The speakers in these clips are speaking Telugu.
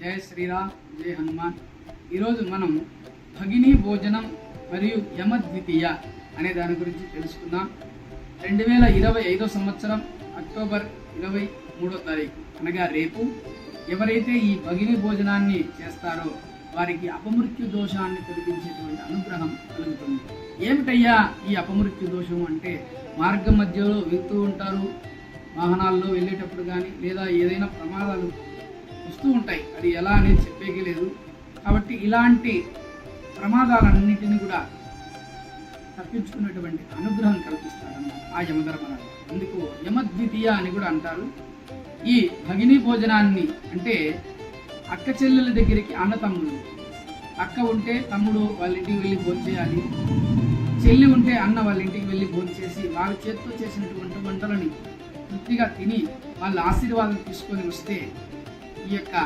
జయ శ్రీరామ్ జయ హనుమాన్. ఈరోజు మనం భగినీ భోజనం మరియు యమద్వితీయ అనే దాని గురించి తెలుసుకుందాం. రెండు వేల ఇరవై ఐదో సంవత్సరం అక్టోబర్ ఇరవై మూడో తారీఖు. అనగా రేపు ఎవరైతే ఈ భగినీ భోజనాన్ని చేస్తారో వారికి అపమృత్యు దోషాన్ని తొలగించేటువంటి అనుగ్రహం కలుగుతుంది. ఏమిటయ్యా ఈ అపమృత్యు దోషం అంటే? మార్గం మధ్యలో వెళ్తూ ఉంటారు వాహనాల్లో వెళ్ళేటప్పుడు కానీ లేదా ఏదైనా ప్రమాదాలు వస్తూ ఉంటాయి. అది ఎలా అనేది చెప్పేకి లేదు. కాబట్టి ఇలాంటి ప్రమాదాలన్నింటినీ కూడా తప్పించుకునేటువంటి అనుగ్రహం కల్పిస్తాడన్నమాట ఆ యమధర్మరాజు. అందుకు యమద్వితీయ అని కూడా అంటారు. ఈ భగినీ భోజనాన్ని అంటే అక్క చెల్లెల దగ్గరికి అన్న తమ్ముడు. అక్క ఉంటే తమ్ముడు వాళ్ళ ఇంటికి వెళ్ళి భోంచేయాలి చెల్లి ఉంటే అన్న వాళ్ళ ఇంటికి వెళ్ళి భోంచేసి వాళ్ళ చేతితో చేసినటువంటి వంటలని తృప్తిగా తిని వాళ్ళ ఆశీర్వాదం తీసుకొని వస్తే ఈ యొక్క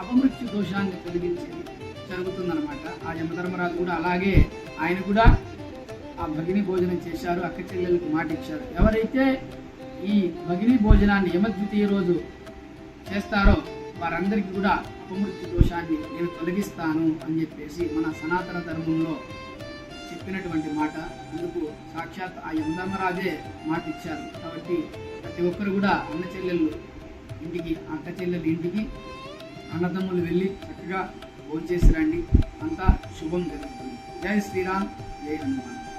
అపమృత్యు దోషాన్ని తొలగించేది జరుగుతుందన్నమాట. ఆ యమధర్మరాజు కూడా అలాగే ఆయన కూడా ఆ భగిని భోజనం చేశారు అక్క చెల్లెలకు మాట ఇచ్చారు. ఎవరైతే ఈ భగిని భోజనాన్ని యమద్వితీయ రోజు చేస్తారో వారందరికీ కూడా అపమృత్యు దోషాన్ని నేను తొలగిస్తాను అని చెప్పేసి మన సనాతన ధర్మంలో చెప్పినటువంటి మాట. అందుకు సాక్షాత్ ఆ యమధర్మరాజే మాట ఇచ్చారు. కాబట్టి ప్రతి ఒక్కరు కూడా అన్న చెల్లెళ్ళు ఇంటికి అక్క చెల్లెలు ఇంటికి అన్నదమ్ములు వెళ్ళి చక్కగా భోంచేసి రండి. అంతా శుభం జరుగుతుంది. జై శ్రీరామ్ జై హనుమాన్.